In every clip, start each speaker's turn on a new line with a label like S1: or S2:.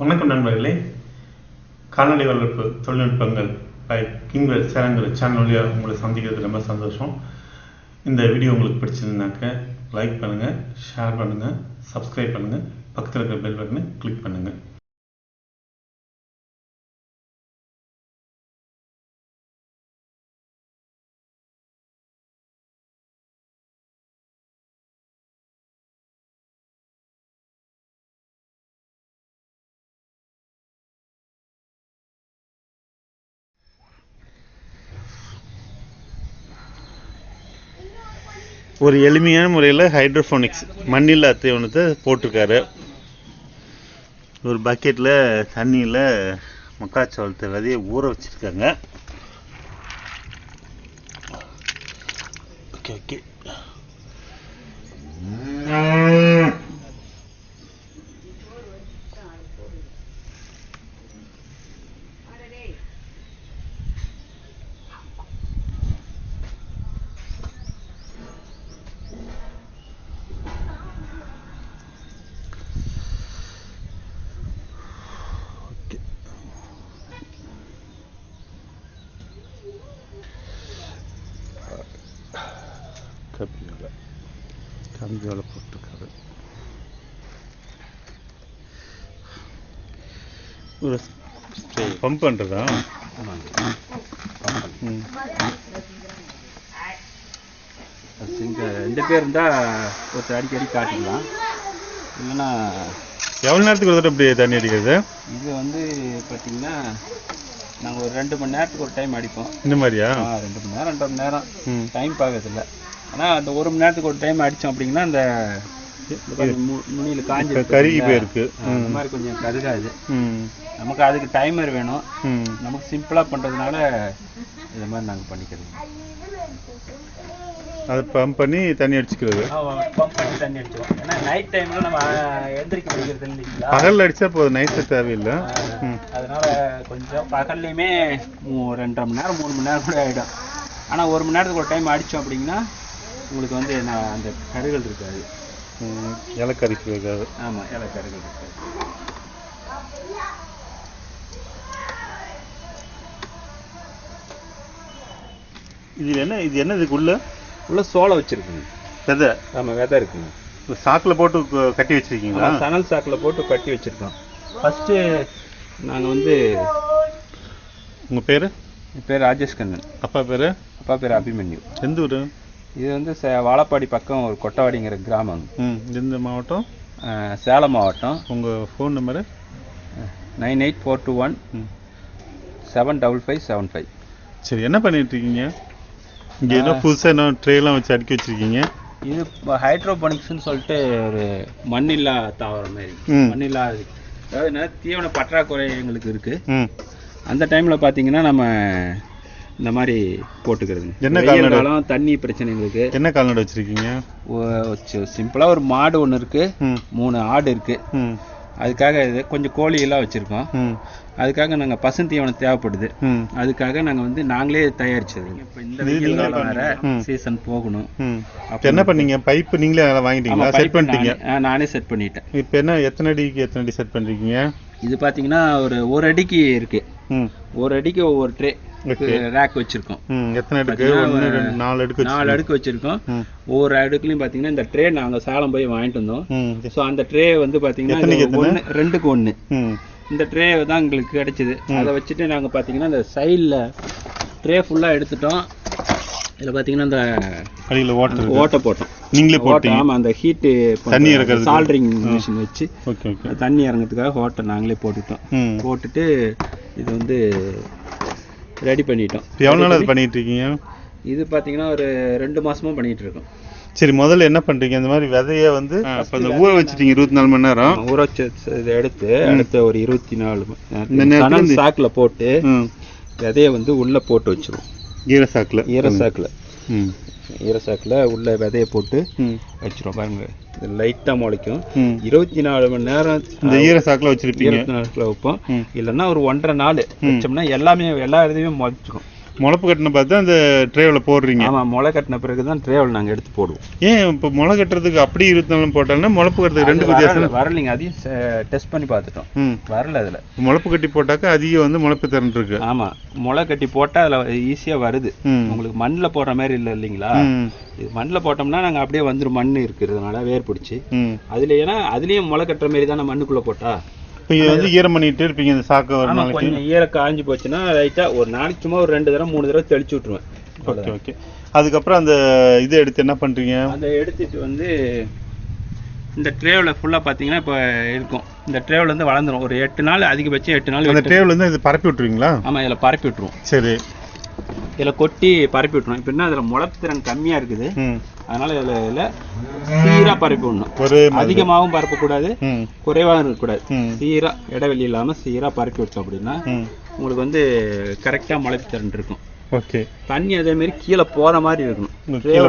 S1: வணக்கம் நண்பர்களே. கால்நடை வளர்ப்பு தொழில்நுட்பங்கள் பை கிங்வெல் சேனங்கள் சேனல் வழியாக உங்களை சந்திக்கிறது ரொம்ப சந்தோஷம். இந்த வீடியோ உங்களுக்கு பிடிச்சிருந்தாக்க லைக் பண்ணுங்கள் ஷேர் பண்ணுங்கள் சப்ஸ்கிரைப் பண்ணுங்கள் பக்கத்தில் இருக்கிற பெல் பட்டனை கிளிக் பண்ணுங்கள் ஒரு எளிமையான முறையில் ஹைட்ரோஃபோனிக்ஸ் மண்ணில் தீவனத்தை போட்டிருக்காரு. ஒரு பக்கெட்டில் தண்ணியில் மக்காச்சோளத்தை விதைய ஊற வச்சுருக்காங்க. Okay okay. கம்பியோல போட்டிருக்காரு. ஒரு பம்ப் பண்ணுறதா
S2: ரெண்டு பேர் இருந்தால் ஒருத்தர் அடிக்கடி காட்டிக்கலாம். இல்லைன்னா
S1: எவ்வளோ நேரத்துக்கு ஒரு இப்படி தண்ணி அடிக்கிறது?
S2: இது வந்து பார்த்தீங்கன்னா நாங்கள் ஒரு ரெண்டு மணி நேரத்துக்கு ஒரு டைம் அடிப்போம்.
S1: இந்த மாதிரியா?
S2: ரெண்டு மணி நேரம் ரெண்டரை மணி நேரம். டைம் பார்க்கறதில்ல ஆனால் அந்த ஒரு மணி நேரத்துக்கு ஒரு டைம் அடித்தோம் அப்படிங்கன்னா அந்த நுனியில் காஞ்சி
S1: கருகி போயிருக்கு.
S2: அந்த மாதிரி கொஞ்சம் கருகாது. நமக்கு அதுக்கு டைமர் வேணும். நமக்கு சிம்பிளாக பண்ணுறதுனால இது மாதிரி நாங்கள் பண்ணிக்கிறது
S1: அதை பம்ப் பண்ணி தண்ணி அடிச்சுக்கிறது.
S2: பம்ப் பண்ணி தண்ணி அடிச்சிடும் ஏன்னா நைட் டைமில் நம்ம எந்திரிக்க முடிகிறது இல்லைங்களா?
S1: பகலில் அடித்தா போதும் நைட்டு தேவையில்லை.
S2: அதனால கொஞ்சம் பகல்லையுமே ரெண்டரை மணி நேரம் மூணு மணி நேரம் கூட ஆகிடும் ஆனால் ஒரு மணி நேரத்துக்கு ஒரு டைம் அடித்தோம் அப்படிங்கன்னா உங்களுக்கு வந்து நான் அந்த கருகள் இருக்காது.
S1: இலக்கரிக்கு வைக்காது
S2: ஆமாம் இலை கருகள் இருக்காது.
S1: இது என்ன இது என்ன இதுக்குள்ள
S2: உள்ள? சோளம் வச்சுருக்குங்க.
S1: விதை.
S2: ஆமாம் விதை இருக்குங்க.
S1: சாக்கில் போட்டு கட்டி வச்சிருக்கீங்களா?
S2: சணல் சாக்கில் போட்டு கட்டி வச்சுருக்கோம். ஃபஸ்ட்டு நாங்கள் வந்து
S1: உங்கள் பேர்?
S2: என் பேர் ராஜேஷ் கண்ணன்.
S1: அப்பா பேர்?
S2: அப்பா பேர் அபிமன்யு.
S1: எந்த ஊர்?
S2: இது வந்து சே- வாழப்பாடி பக்கம் ஒரு கொட்டவாடிங்கிற கிராமம்.
S1: ம் எந்த மாவட்டம்?
S2: சேலம் மாவட்டம்.
S1: உங்கள் phone number
S2: nine eight four two one seven double five seven five
S1: சரி என்ன பண்ணிட்டு இருக்கீங்க இங்கே ஏதோ புதுசாக என்ன ட்ரேலாம் வச்சு அடுக்கி வச்சிருக்கீங்க.
S2: இது ஹைட்ரோபோனிக்ஸ்னு சொல்லிட்டு ஒரு மண்ணில்லா தாவரம் மாதிரி. மண்ணில்லா அதாவது என்ன தீவன பற்றாக்குறை எங்களுக்கு இருக்கு.
S1: ம்.
S2: அந்த டைம்ல பாத்தீங்கன்னா நம்ம இந்த மாதிரி போட்டுக்கிறதுங்க.
S1: என்ன?
S2: காலம் தண்ணி பிரச்சனை எங்களுக்கு
S1: என்ன கால்நடை வச்சிருக்கீங்க?
S2: சிம்பிளா ஒரு மாடு ஒன்று இருக்கு. மூணு ஆடு இருக்கு. அதுக்காக இது கொஞ்சம் கோழி எல்லாம் வச்சிருக்கோம். அதுக்காக நாங்கள் பசுந்தீவனம் தேவைப்படுது. அதுக்காக நாங்கள் வந்து நாங்களே தயாரிச்சது இப்போ இந்த வெயில் காலம் வேற. சீசன் போகணும். அப்போ
S1: என்ன பண்ணீங்க? பைப்பு நீங்களே வாங்கிட்டீங்களா? செட் பண்ணிட்டீங்க.
S2: நானே செட் பண்ணிட்டேன்.
S1: இப்போ என்ன எத்தனை அடிக்கு எத்தனை அடி செட் பண்ணிருக்கீங்க
S2: இது பார்த்தீங்கன்னா ஒரு ஒரு அடிக்கு இருக்கு.
S1: ம்.
S2: ஒரு அடிக்கு ஒவ்வொரு ட்ரே ரேக் வச்சிருக்கோம்.
S1: எத்தனை அடுக்கு? நாலு அடுக்கு
S2: நாலு. அடுக்கு வச்சிருக்கோம். ஒவ்வொரு அடுக்குலையும் பார்த்தீங்கன்னா இந்த ட்ரே நாங்கள் சேலம் போய் வாங்கிட்டு வந்தோம். ஸோ அந்த ட்ரே வந்து பார்த்தீங்கன்னா? ஒன்று ரெண்டுக்கு ஒன்று இந்த ட்ரே தான் எங்களுக்கு கிடைச்சிது. அதை வச்சுட்டு நாங்கள் பார்த்தீங்கன்னா இந்த சைடில் ட்ரே ஃபுல்லாக எடுத்துட்டோம். இதில் பார்த்தீங்கன்னா இந்த
S1: வாட்டர்
S2: ஓட்டை போட்டோம்.
S1: நீங்களே போட்டீங்க.
S2: ஆமாம் அந்த ஹீட்டு
S1: தண்ணி இறக்கறதுக்கு.
S2: சால்ட்ரிங் மிஷின் வச்சு
S1: ஓகே ஓகே
S2: தண்ணி இறங்கிறதுக்காக ஓட்டை நாங்களே போட்டுட்டோம்.
S1: ம்.
S2: போட்டுட்டு இது வந்து ரெடி பண்ணிட்டோம்.
S1: இப்போ எவ்வளோ நாள் அது பண்ணிட்டு இருக்கீங்க
S2: இது பார்த்தீங்கன்னா ஒரு ரெண்டு மாசமா பண்ணிட்டு இருக்கோம்
S1: சரி முதல்ல என்ன பண்றீங்க? இந்த மாதிரி விதைய வந்து அப்போ அந்த ஊற வச்சிட்டீங்க இருபத்தி நாலு மணி நேரம்.
S2: ஊற வச்ச இதை எடுத்து அடுத்த ஒரு இருபத்தி நாலு சாக்குல போட்டு
S1: ம்.
S2: விதைய வந்து உள்ள போட்டு வச்சிருவோம்.
S1: ஈரசாக்கில்.
S2: ஈர சாக்குல
S1: ம்
S2: ஈர சாக்குல உள்ள விதைய போட்டு
S1: ம்.
S2: வச்சிருவோம் பாருங்க. இது லைட்டா முளைக்கும். இருபத்தி நாலு மணி நேரம்
S1: இந்த ஈரசாக்கில் வச்சிருப்பீங்க.
S2: இருபத்தி நாலுல வைப்போம். இல்லைன்னா ஒரு ஒன்றரை நாள் வச்சோம்னா எல்லாமே எல்லா விதையுமே முளைச்சிக்கும்.
S1: முளப்பு கட்டின பார்த்து அந்த ட்ரேவில் போடுறீங்க.
S2: ஆமா முளை கட்டின பிறகு தான் ட்ரேவில் நாங்க எடுத்து போடுவோம்.
S1: ஏன் இப்போ முளை கட்டுறதுக்கு அப்படி இருந்தாலும் போட்டாலும் முளப்பு கட்டுறதுக்கு ரெண்டு வித்தியாசம்
S2: வரல- வரலைங்க அதையும் டெஸ்ட் பண்ணி பார்த்துட்டோம். வரல அதுல.
S1: முளப்பு கட்டி போட்டாக்கா அதிகம் வந்து முளப்பு திறன் இருக்கு
S2: ஆமா முளை கட்டி போட்டா அதுல ஈஸியா வருது. உங்களுக்கு மண்ணுல போடுற மாதிரி இல்லை இல்லைங்களா? இது மண்ணுல போட்டோம்னா நாங்க அப்படியே வந்துரும் மண் இருக்கிறதுனால வேர் பிடிச்சி. அதுல ஏன்னா அதுலயும் முளை கட்டுற மாதிரி தானே மண்ணுக்குள்ள போட்டா?
S1: இப்போ இது வந்து ஈரம் பண்ணிட்டு இருப்பீங்க இந்த சாக்கை ஒரு நாளைக்கு.
S2: கொஞ்சம் ஈர காஞ்சு போச்சுன்னா ரைட்டா ஒரு நாளைக்கு சும்மா ஒரு ரெண்டு தடவை மூணு தடவை தெளிச்சு விட்டுருவேன்.
S1: Okay okay. அதுக்கப்புறம் அந்த இதை எடுத்து என்ன பண்றீங்க?
S2: அதை எடுத்துட்டு வந்து இந்த ட்ரேவில் ஃபுல்லாக பார்த்தீங்கன்னா இப்போ இருக்கும். இந்த ட்ரேவில் வந்து வளர்ந்துரும். ஒரு எட்டு நாள் அதிகபட்சம் எட்டு நாள்
S1: அந்த டேபிள் வந்து இது பரப்பி விட்டுருவீங்களா?
S2: ஆமா இதில் பரப்பி விட்டுருவோம்.
S1: சரி.
S2: இதில் கொட்டி பரப்பி விட்டுருவோம். இப்போ என்ன அதில் முளைப்பு திறன் கம்மியாக இருக்குது அதனால இதில் இதில் சீராக பரப்பி விடணும் அதிகமாகவும் பரப்பக்கூடாது குறைவாகவும் இருக்கக்கூடாது
S1: ம்.
S2: சீரா இடைவெளி இல்லாமல் சீராக பரப்பி விட்டோம் அப்படின்னா உங்களுக்கு வந்து கரெக்டாக முளைப்பு திறன் இருக்கும்.
S1: ஓகே.
S2: தண்ணி அதே மாதிரி கீழே போகிற மாதிரி இருக்கணும்.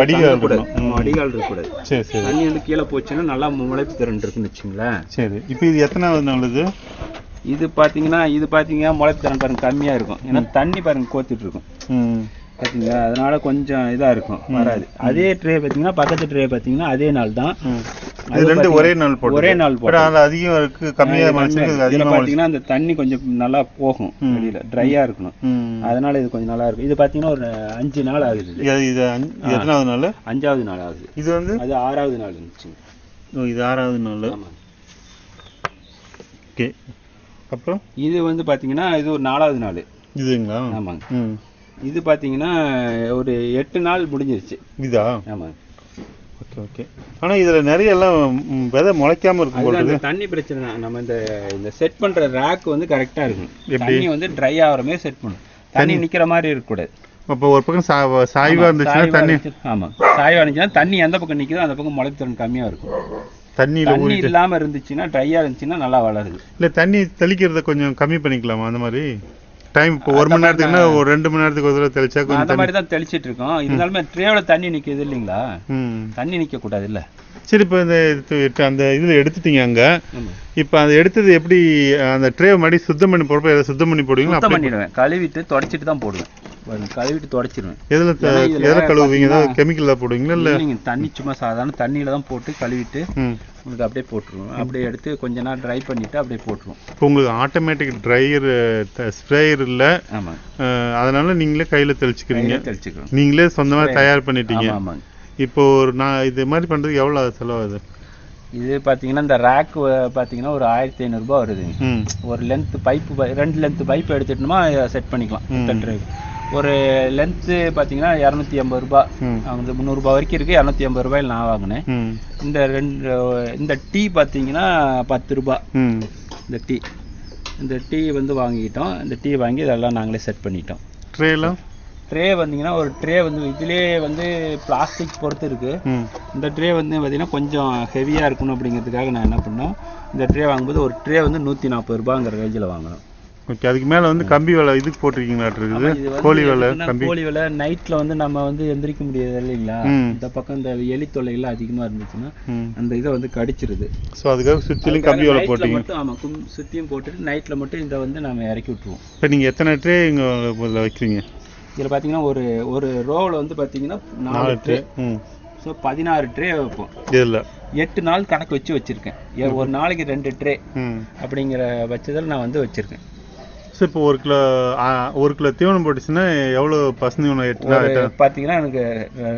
S1: வடிகால். ம்.
S2: வடிகால் இருக்கக்கூடாது
S1: சரி சரி.
S2: தண்ணி வந்து கீழே போச்சுன்னா நல்லா முளைப்பு திறன் இருக்குன்னு வச்சுங்களேன்
S1: சரி. இப்போ இது எத்தனாவது நாள் இது
S2: பார்த்தீங்கன்னா இது பார்த்தீங்கன்னா முளைப்பு திறன் பாருங்க கம்மியாக இருக்கும். ஏன்னா தண்ணி பாருங்க கோத்திட்டு இருக்கும். பார்த்தீங்களா அதனால கொஞ்சம் இதாக இருக்கும். வராது. அதே ட்ரே பார்த்தீங்கன்னா பக்கத்து ட்ரே பார்த்தீங்கன்னா அதே நாள் தான். அது
S1: ரெண்டு ஒரே நாள் போட்டு
S2: ஒரே நாள் போட்டது.
S1: அது அதிகம் இருக்கு கம்மியா மனுஷனுக்கு
S2: இதில்
S1: அதிகமாக
S2: பார்த்தீங்கன்னா அந்த தண்ணி கொஞ்சம் நல்லா போகும். வெளியில். ட்ரையாக இருக்கணும். அதனால இது கொஞ்சம் நல்லா இருக்கும். இது பார்த்தீங்கன்னா ஒரு அஞ்சு நாள் ஆகுது இது.
S1: எத்தனாவது நாள்?
S2: அஞ்சாவது நாள் ஆகுது.
S1: இது வந்து?
S2: அது ஆறாவது நாள் இருந்துச்சு.
S1: ஓ, இது ஆறாவது நாள். ஓகே. அப்புறம்?
S2: இது வந்து பார்த்தீங்கன்னா இது ஒரு நாலாவது நாள்.
S1: இதுங்களா?
S2: ஆமாங்க. இது பார்த்தீங்கன்னா ஒரு எட்டு நாள் முடிஞ்சிருச்சு.
S1: இதா?
S2: ஆமாங்க
S1: ஓகே ஓகே. ஆனா இதுல நிறைய எல்லாம் விதை முளைக்காம இருக்கும்
S2: இந்த தண்ணி பிரச்சனை தான். நம்ம இந்த இந்த செட் பண்ற ரேக் வந்து கரெக்டா இருக்கணும்
S1: எப்படி?
S2: தண்ணி வந்து ட்ரை ஆகிற மாதிரி செட் பண்ணணும். தண்ணி நிக்கிற மாதிரி இருக்கக்கூடாது.
S1: அப்போ ஒரு பக்கம் சா சாய்வா இருந்துச்சுன்னா தண்ணி
S2: இருந்துச்சு- ஆமா. சாய்வா இருந்துச்சுன்னா தண்ணி எந்த பக்கம் நிக்குதோ அந்த பக்கம் முளைப்பு திறன் கம்மியா இருக்கும். தண்ணி
S1: ஊறிட்டு
S2: இல்லாம இருந்துச்சுன்னா ட்ரையா இருந்துச்சுன்னா நல்லா வளருது.
S1: இல்ல தண்ணி தெளிக்கிறத கொஞ்சம் கம்மி பண்ணிக்கலாமா அந்த மாதிரி? டைம் இப்போ ஒரு மணி நேரத்துக்குன்னா ஒரு ரெண்டு மணி நேரத்துக்கு ஒரு தடவை தெளிச்சா கொஞ்சம்
S2: அந்த
S1: தண்ணி
S2: மாதிரி தான் தெளிச்சிட்டு இருக்கோம். இருந்தாலுமே ட்ரேவில் தண்ணி நிக்குது இல்லைங்களா? தண்ணி நிக்க கூடாது இல்ல?
S1: சரி இப்போ இந்த அந்த இதுல எடுத்துட்டீங்க அங்க. இப்போ அதை எடுத்தது எப்படி அந்த ட்ரே மறுபடியும் சுத்தம் பண்ணி போடுறப்ப எதை சுத்தம் பண்ணி போடுவீங்களா?
S2: சுத்தம் பண்ணிடுவேன். கழுவிட்டு தொடச்சிட்டு தான் போடுவேன். கழுவிட்டு தொடச்சிடுவேன்
S1: எதுல எதுல கழுவுவீங்க? ஏதாவது
S2: பாத்தீங்கன்னா-
S1: கெமிக்கல்ல போடுவீங்களா இல்ல?
S2: தண்ணி சும்மா சாதாரண தண்ணியில தான் போட்டு கழுவிட்டு உங்களுக்கு அப்படியே போட்டுருவோம் அப்படியே எடுத்து கொஞ்ச நேரம் ட்ரை பண்ணிட்டு அப்படியே போட்டுருவோம்
S1: இப்போ உங்களுக்கு ஆட்டோமேட்டிக் ட்ரையர் ஸ்ப்ரேயர் இல்ல. அஹ், அதனால நீங்களே கையில தெளிச்சுக்கிறீங்க
S2: தெளிச்சுக்கிறோம்
S1: நீங்களே சொந்தமா
S2: Spray.
S1: தயார் பண்ணிட்டீங்க.
S2: ஆமா ஆமாங்க.
S1: இப்போ ஒரு நான் இது மாதிரி பண்றதுக்கு எவ்வளவு ஆகுது செலவாகுது?
S2: இது பாத்தீங்கன்னா இந்த ரேக் பாத்தீங்கன்னா ஒரு ஆயிரத்தி ஐநூறுரூபா வருதுங்க
S1: ம்.
S2: ஒரு லென்த் பைப்பு ரெண்டு லென்த் பைப் எடுத்துட்டோமா செட் பண்ணிக்கலாம். ஒரு லென்த்து பார்த்தீங்கன்னா இரநூத்தி ஐம்பது ரூபா
S1: ம்.
S2: அவங்க முந்நூறுபா வரைக்கும் இருக்குது இரநூத்தி ஐம்பது ரூபாயில் நான் வாங்கினேன். இந்த ரெண்டு இந்த டீ பார்த்தீங்கன்னா பத்து ரூபா இந்த டீ இந்த டீ வந்து வாங்கிக்கிட்டோம் இந்த டீ வாங்கி இதெல்லாம் நாங்களே செட் பண்ணிட்டோம்.
S1: ட்ரேலாம்
S2: ட்ரே வந்தீங்கன்னா ஒரு ட்ரே வந்து இதுலேயே வந்து பிளாஸ்டிக் பொறுத்து இருக்குது இந்த ட்ரே வந்து பார்த்தீங்கன்னா கொஞ்சம் ஹெவியாக இருக்கணும் அப்படிங்கிறதுக்காக நான் என்ன பண்ணோம் இந்த ட்ரே வாங்கும்போது ஒரு ட்ரே வந்து நூற்றி நாற்பது ரூபாங்கிற ரேஞ்சில் வாங்கினோம்
S1: ஓகே அதுக்கு மேல வந்து கம்பி வேலை இதுக்கு போட்டிருக்கீங்களாட்டு
S2: இது
S1: இருக்குது கோழி வேலை கம்பி.
S2: கோழி வேலை நைட்டில் வந்து நம்ம வந்து எந்திரிக்க முடியாது இல்லைங்களா. இந்த பக்கம் இந்த எலி தொல்லைகள்லாம் அதிகமாக இருந்துச்சுன்னா அந்த இதை வந்து கடிச்சிருது.
S1: ஸோ அதுக்காக சுற்றிலும் கம்பி வேலை போட்டீங்க
S2: மட்டும் ஆமாம் கும் சுற்றியும் போட்டுட்டு நைட்டில் மட்டும் இதை வந்து நம்ம இறக்கி விட்ருவோம்
S1: இப்போ நீங்க எத்தனை ட்ரே இங்க வைக்கிறீங்க?
S2: இதில் பார்த்தீங்கன்னா ஒரு ஒரு ரோவில் வந்து பார்த்தீங்கன்னா
S1: நாலு ட்ரே
S2: ஸோ பதினாறு ட்ரே வைப்போம்.
S1: இதில்
S2: எட்டு நாள் கணக்கு வச்சு வச்சுருக்கேன். ஒரு நாளைக்கு ரெண்டு ட்ரே
S1: ம்.
S2: அப்படிங்கிற பட்சத்தில் நான் வந்து வச்சுருக்கேன்.
S1: ஸோ இப்போ ஒரு கிலோ ஒரு கிலோ தீவனம் போட்டுச்சுன்னா எவ்வளோ ஒன்று எட்டு
S2: பார்த்தீங்கன்னா எனக்கு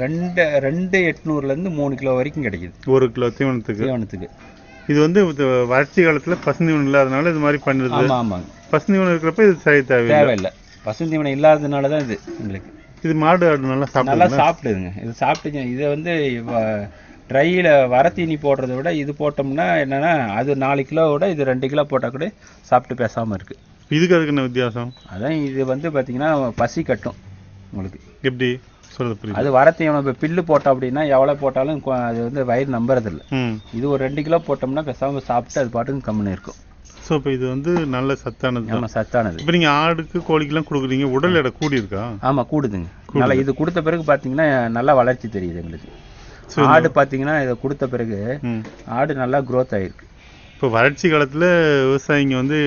S2: ரெண்டு ரெண்டு எட்நூறுலேருந்து மூணு கிலோ வரைக்கும் கிடைக்குது.
S1: ஒரு கிலோ தீவனத்துக்கு?
S2: தீவனத்துக்கு.
S1: இது வந்து வறட்சி காலத்துல பசுந்தீவனம் இல்லாதனால இது மாதிரி பண்ணுறது?
S2: ஆமாம் ஆமாங்க.
S1: பசுந்தீவனம் இருக்கிறப்ப இது செய்ய தேவையில்லை.
S2: தேவையில்லை பசுந்தீவனம் இல்லாததுனால தான் இது எங்களுக்கு
S1: இது மாடு ஆடு நல்லா
S2: நல்லா
S1: சாப்பிடுங்களா
S2: சாப்பிடுதுங்க. இது சாப்பிட்டுங்க. இதை வந்து ட்ரையில் வர தீனி போடுறத விட இது போட்டோம்னா என்னன்னா அது நாலு கிலோவோட இது ரெண்டு கிலோ போட்டால் கூட சாப்பிட்டு பேசாமல் இருக்குது
S1: இதுக்கு அதுக்கு என்ன வித்தியாசம்?
S2: அதான் இது வந்து பார்த்தீங்கன்னா பசி கட்டும் உங்களுக்கு.
S1: எப்படி? புரியுது.
S2: அது வர தீவனம் இப்போ பில்லு போட்டோம் அப்படின்னா எவ்வளோ போட்டாலும் அது வந்து வயிறு நம்புறதில்ல. இது ஒரு ரெண்டு கிலோ போட்டோம்னா பேசாமல் சாப்பிட்டு அது பாட்டுக்கு கம்முன்னு இருக்கும்.
S1: ஸோ இப்போ இது வந்து நல்ல சத்தானது தான்.
S2: ஆமாம் சத்தானது.
S1: இப்போ நீங்கள் ஆடுக்கு கோழிக்கெல்லாம் கொடுக்குறீங்க உடல் எடை கூடி இருக்கா
S2: ஆமாம் கூடுதுங்க நல்லா இது கொடுத்த பிறகு பார்த்தீங்கன்னா நல்லா வளர்ச்சி தெரியுது எங்களுக்கு. ஆடு பார்த்தீங்கன்னா இதை கொடுத்த பிறகு ஆடு நல்லா growth ஆயிருக்கு.
S1: இப்போ வறட்சி காலத்துல விவசாயிங்க வந்து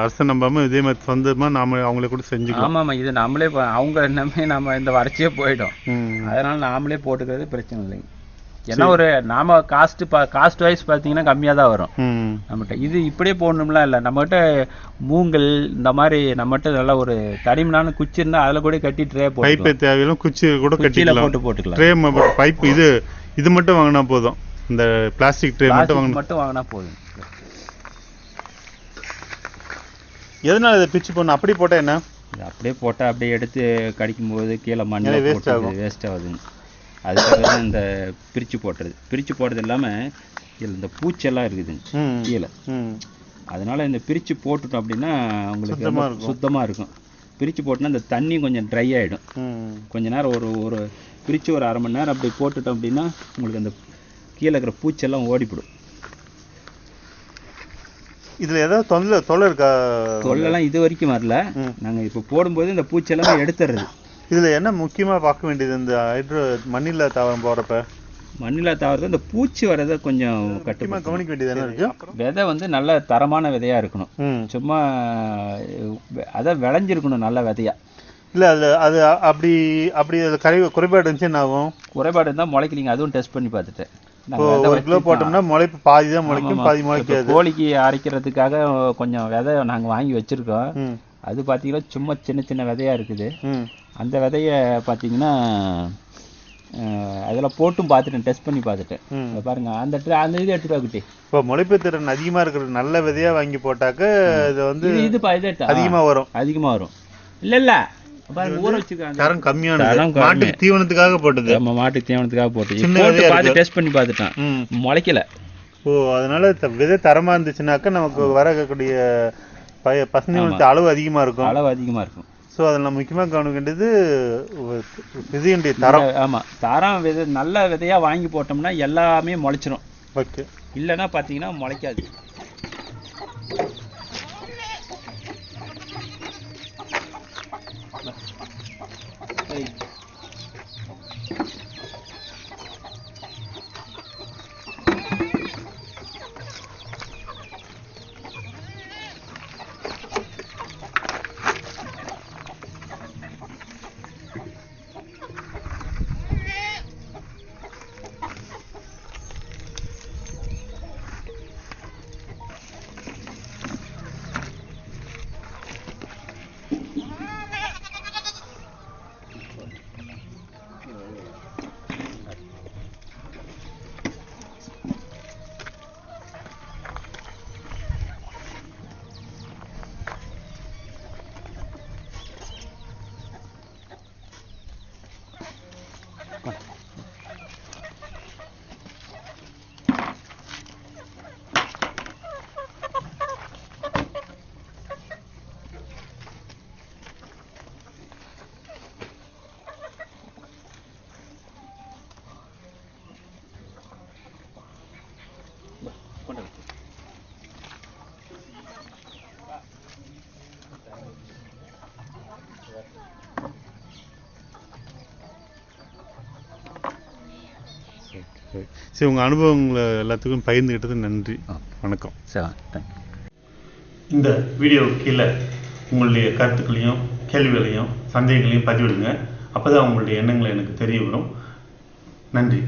S1: அரசை நம்பாம இதே மாதிரி சொந்தமா நாம அவங்களே கூட செஞ்சுக்கலாம்.
S2: ஆமாம் இது நம்மளே ப- அவங்க நம்பி நம்ம இந்த வறட்சியே போயிடும். அதனால நாமளே போட்டுக்கிறது பிரச்சனை இல்லைங்க. ஏன்னா ஒரு நாம காஸ்ட் காஸ்ட் வைஸ் பார்த்தீங்கன்னா கம்மியாக தான் வரும். நம்மகிட்ட இது இப்படியே போடணும்லாம் இல்லை நம்மகிட்ட மூங்கல் இந்த மாதிரி நம்மகிட்ட நல்ல ஒரு தடிமனான குச்சி இருந்தால் அதில் கூட கட்டி ட்ரே
S1: பைப்பு
S2: போட்டு
S1: தேவையில்லும் குச்சி கூட கட்டிக்கலாம்.
S2: போட்டு போட்டுக்கலாம்.
S1: ட்ரே பைப் இது இது மட்டும் வாங்கினா போதும். இந்த பிளாஸ்டிக் ட்ரே மட்டும் வாங்கினா
S2: மட்டும் வாங்கினா போதும்.
S1: எதனால இதை பிச்சு போடணும்? அப்படி போட்டா என்ன?
S2: அப்படியே போட்டால் அப்படியே எடுத்து கடிக்கும்போது கீழே
S1: நிறைய
S2: மண்ணில் போட்டு
S1: ஆகும்.
S2: வேஸ்ட் ஆகுதுங்க அதுக்காக தான் இந்த பிரித்து போட்டுறது பிரித்து போடுறது இல்லாமல் இதில் இந்த பூச்செல்லாம் இருக்குதுங்க
S1: ம்.
S2: கீழே. அதனால இந்த பிரித்து போட்டுட்டோம் அப்படின்னா உங்களுக்கு. சுத்தமாக இருக்கும் பிரித்து போட்டோன்னா இந்த தண்ணி கொஞ்சம் ட்ரை ஆகிடும். கொஞ்ச நேரம் ஒரு ஒரு பிரித்து ஒரு அரை மணி நேரம் அப்படி போட்டுட்டோம் அப்படின்னா உங்களுக்கு அந்த கீழே இருக்கிற பூச்செல்லாம் ஓடிப்பிடும்
S1: இதுல ஏதாவது தொல்லை தொல்லை இருக்கா
S2: தொல்லெல்லாம் இது வரைக்கும் வரல. நாங்கள் இப்போ போடும்போது இந்த பூச்செல்லாம் எடுத்துடுறது
S1: இதுல என்ன முக்கியமா பார்க்க வேண்டியது இந்த ஹைட்ரோ மண்ணில்லா தாவரம் போறப்ப?
S2: மண்ணில் தாவறது இந்த பூச்சி வரதை கொஞ்சம்
S1: முக்கியமா
S2: கட்டுமா
S1: கவனிக்க வேண்டியது என்ன இருக்கு?
S2: விதை வந்து நல்ல தரமான விதையா இருக்கணும். சும்மா அதான் விளைஞ்சிருக்கணும் நல்ல விதையா.
S1: இல்ல அது அது அப்படி அப்படி அதுல கரை குறைபாடு இருந்துச்சு என்ன ஆகும்?
S2: குறைபாடு இருந்தால் முளைக்கலிங்க. அதுவும் டெஸ்ட் பண்ணி பார்த்துட்டேன்
S1: ஒரு கிலோ போட்டோம்னா முளைப்பு பாதி தான் முளைக்கும். பாதி முளைக்காது.
S2: கோழிக்கு அரைக்கிறதுக்காக கொஞ்சம் விதை நாங்க வாங்கி வச்சிருக்கோம். அது பார்த்தீங்கன்னா சும்மா சின்ன சின்ன விதையா இருக்குது. அந்த விதைய பார்த்தீங்கன்னா அதில் போட்டும் பார்த்துட்டேன் டெஸ்ட் பண்ணி பார்த்துட்டேன் பாருங்க அந்த அந்த இது எடுத்துட்டு குட்டி.
S1: இப்போ முளைப்பு திறன் அதிகமா இருக்கிற நல்ல விதையா வாங்கி போட்டாக்க இது வந்து
S2: இது இது பா- இது எடுத்தா?
S1: அதிகமா வரும்.
S2: அதிகமா வரும். இல்ல இல்ல.
S1: தரம் கம்மியானது.
S2: தரம் கம்மி.
S1: மாட்டுக்கு தீவனத்துக்காக போட்டது.
S2: நம்ம மாட்டுக்கு தீவனத்துக்காக போட்டு பார்த்து. டெஸ்ட் பண்ணி பார்த்துட்டான். முளைக்கல.
S1: ஓ அதனால விதை தரமா இருந்துச்சுனாக்கா நமக்கு வரக்கூடிய பசுந்தீவனத்து அளவு அதிகமா இருக்கும்.
S2: அளவு அதிகமா இருக்கும்.
S1: ஸோ அதில் நம்ம முக்கியமாக கவனிக்க வேண்டியது விதையினுடைய தரம்.
S2: இந்த- ஆமா தரம் விதை நல்ல விதையா வாங்கி போட்டோம்னா எல்லாமே முளைச்சிரும்.
S1: ஓகே
S2: இல்லைன்னா பார்த்தீங்கன்னா முளைக்காது.
S1: சரி உங்கள் அனுபவங்களை எல்லாத்துக்கும் பகிர்ந்துக்கிட்டது நன்றி. வணக்கம்.
S2: சரி தேங்க்யூ
S1: இந்த வீடியோ கீழே உங்களுடைய கருத்துக்களையும் கேள்விகளையும் சந்தேகங்களையும் பதிவிடுங்க. அப்போ தான் உங்களுடைய எண்ணங்களை எனக்கு தெரிய வரும். நன்றி.